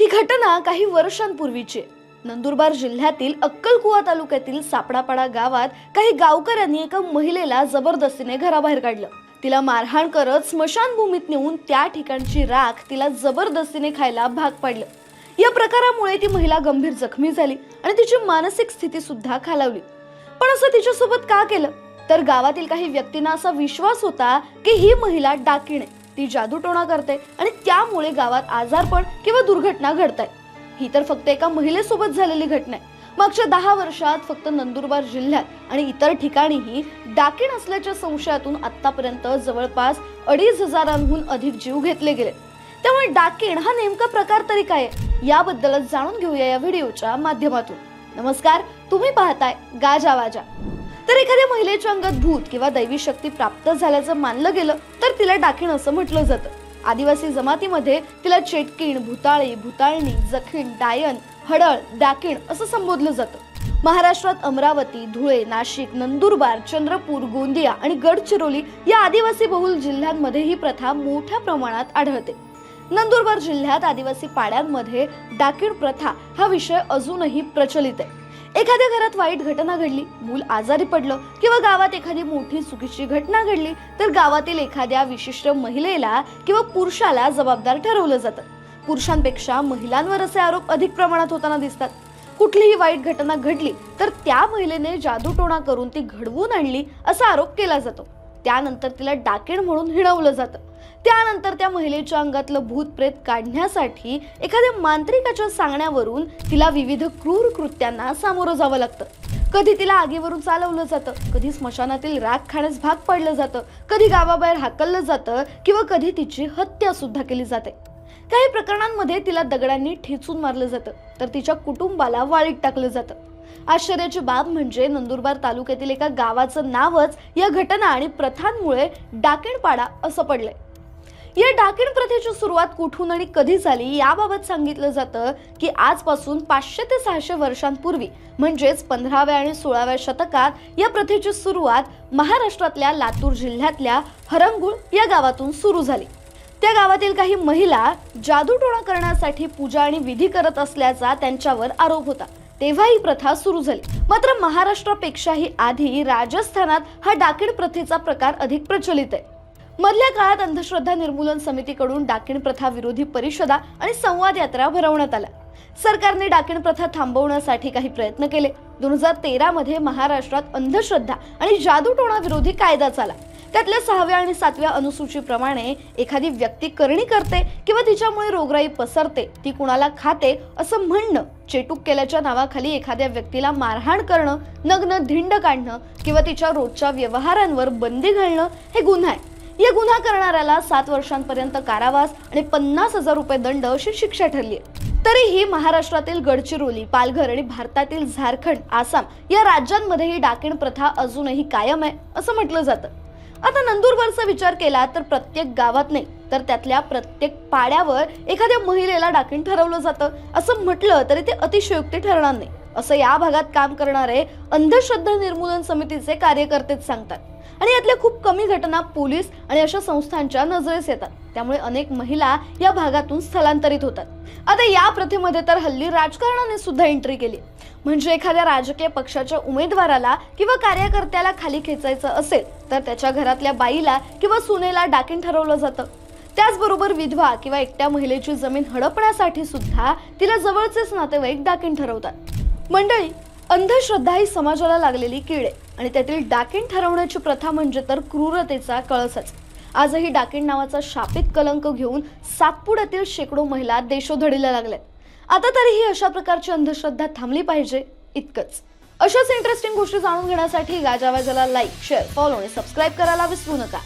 ही घटना काही वर्षांपूर्वीची. नंदुरबार जिल्ह्यातील अक्कलकुवा तालुक्यातील सापडापाडा गावात काही गावकऱ्यांनी एका महिलेला जबरदस्तीने घराबाहेर काढलं. तिला मारहाण करत स्मशानभूमीत नेऊन त्या ठिकाणची राख तिला जबरदस्तीने खायला भाग पाडलं. या प्रकारामुळे ती महिला गंभीर जखमी झाली आणि तिची मानसिक स्थिती सुद्धा खालावली. पण असं तिच्यासोबत का केलं? तर गावातील काही व्यक्तींना असा विश्वास होता की ही महिला डाकीण. आहे ती जादूटोणा करते आणि त्यामुळे गावात आजारपण किंवा दुर्घटना घडत ही तर फक्त एका महिलेसोबत झालेली घटना आहे. मागच्या दहा वर्षात फक्त नंदुरबार जिल्ह्यात आणि इतर ठिकाणीही डाकीण असल्याच्या संशयातून आतापर्यंत जवळपास अडीच हजारांहून अधिक जीव घेतले गेले. त्यामुळे डाकीण हा नेमका प्रकार तरी काय आहे? याबद्दलच जाणून घेऊया या व्हिडिओच्या माध्यमातून. नमस्कार तुम्ही पाहताय गाजा वाजा. तर एखाद्या महिलेच्या अंगात भूत किंवा दैवी शक्ती प्राप्त झाल्याचं मानलं गेलं तर तिला डाकीण असं म्हटलं जातं. आदिवासी जमातीमध्ये तिला चेटकीण भूताळी भूताळणी जखीण डायन हडळ डाकीण असं संबोधलं जातं. महाराष्ट्रात अमरावती धुळे नाशिक नंदुरबार चंद्रपूर गोंदिया आणि गडचिरोली या आदिवासी बहुल जिल्ह्यांमध्ये ही प्रथा मोठ्या प्रमाणात आढळते. नंदुरबार जिल्ह्यात आदिवासी पाड्यांमध्ये डाकीण प्रथा हा विषय अजूनही प्रचलित आहे. एखाद्या घरात वाईट घटना घडली मूल आजारी पडलं किंवा गावात एखादी मोठी चुकीची घटना घडली तर गावातील एखाद्या विशिष्ट महिलेला किंवा पुरुषाला जबाबदार ठरवलं जातं. पुरुषांपेक्षा महिलांवर असे आरोप अधिक प्रमाणात होताना दिसतात. कुठलीही वाईट घटना घडली तर त्या महिलेने जादूटोणा करून ती घडवून आणली असा आरोप केला जातो. त्यानंतर तिला डाकेण म्हणून हिणवलं जातं. त्यानंतर त्या महिलेच्या अंगातलं भूत प्रेत काढण्यासाठी एखाद्या मांत्रिकाच्या सांगण्यावरून तिला विविध क्रूर कृत्यांना सामोरं जावं लागतं. कधी तिला आगीवरून चालवलं जातं कधी स्मशानातील राग खाण्यास भाग पाडलं जातं कधी गावाबाहेर हाकललं जातं किंवा कधी तिची हत्या सुद्धा केली जाते. काही प्रकरणांमध्ये तिला दगडांनी ठेचून मारलं जातं तर तिच्या कुटुंबाला वाळीत टाकलं जातं. आश्चर्याची बाब म्हणजे नंदुरबार तालुक्यातील एका गावाचं नावच या घटना आणि प्रथांमुळे डाकीणपाडा असं पडलंय. या डाकीण प्रथेची सुरुवात कुठून आणि कधी झाली याबाबत सांगितलं जातं की आजपासून पाचशे ते सहाशे वर्षांपूर्वी म्हणजेच पंधराव्या आणि सोळाव्या शतकात या प्रथेची सुरुवात महाराष्ट्रातल्या लातूर जिल्ह्यातल्या हरंगुळ या गावातून सुरू झाली. त्या गावातील काही महिला जादूटोणा करण्यासाठी पूजा आणि विधी करत असल्याचा त्यांच्यावर आरोप होता. तेव्हा ही प्रथा सुरू झाली. मात्र महाराष्ट्रापेक्षाही आधी राजस्थानात हा डाकीण प्रथेचा प्रकार अधिक प्रचलित आहे. मधल्या काळात अंधश्रद्धा निर्मूलन समितीकडून डाकीण प्रथा विरोधी परिषदा आणि संवाद यात्रा भरवण्यात आल्या. सरकारने डाकीण प्रथा थांबवण्यासाठी काही प्रयत्न केले. दोन हजार तेरा मध्ये महाराष्ट्रात अंधश्रद्धा आणि जादूटोणा विरोधी कायदा झाला त्यातल्या सहाव्या आणि सातव्या अनुसूचीप्रमाणे एखादी व्यक्ती करणी करते किंवा तिच्यामुळे रोगराई पसरते ती कुणाला खाते असं म्हणणं चेटूक केल्याच्या नावाखाली एखाद्या व्यक्तीला मारहाण करणं नग्न धिंड काढणं किंवा तिच्या रोजच्या व्यवहारांवर बंदी घालणं हे गुन्हा आहे. या गुन्हा करणाऱ्याला सात वर्षांपर्यंत कारावास आणि पन्नास हजार रुपये दंड अशी शिक्षा ठरली तरीही महाराष्ट्रातील गडचिरोली पालघर आणि भारतातील झारखंड आसाम या राज्यांमध्ये ही डाकीण प्रथा अजूनही कायम आहे असं म्हटलं जातं. आता नंदुरबारचा विचार केला तर प्रत्येक गावात नाही तर त्यातल्या प्रत्येक पाड्यावर एखाद्या महिलेला डाकीण ठरवलं जातं. असं म्हटलं तरी ते अतिशयोक्ती ठरणार नाही. असं या भागात काम करणारे अंधश्रद्धा निर्मूलन समितीचे कार्यकर्तेच सांगतात. आणि यातल्या खूप कमी घटना पोलीस आणि अशा संस्थांच्या नजरेस येतात. त्यामुळे अनेक महिला या भागातून स्थलांतरित होतात. आता या प्रथेमध्ये तर हल्ली राजकारणाने सुद्धा एंट्री केली. म्हणजे एखाद्या राजकीय पक्षाच्या उमेदवाराला किंवा कार्यकर्त्याला खाली खेचायचं असेल तर त्याच्या घरातल्या बाईला किंवा सुनेला डाकीन ठरवलं जातं. त्याचबरोबर विधवा किंवा एकट्या महिलेची जमीन हडपण्यासाठी सुद्धा तिला जवळचेच नातेवाईक डाकीन ठरवतात. मंडळी अंधश्रद्धा ही समाजाला लागलेली कीड आहे. आणि त्यातील डाकीण ठरवण्याची प्रथा म्हणजे तर क्रूरतेचा कळसच. आजही डाकीण नावाचा शापित कलंक घेऊन सातपुड्यातील शेकडो महिला देशोधडीला लागल्यात. आता तरीही अशा प्रकारची अंधश्रद्धा थांबली पाहिजे इतकंच. अशाच इंटरेस्टिंग गोष्टी जाणून घेण्यासाठी गाजावाजाला लाईक शेअर फॉलो आणि सबस्क्राईब करायला विसरू नका.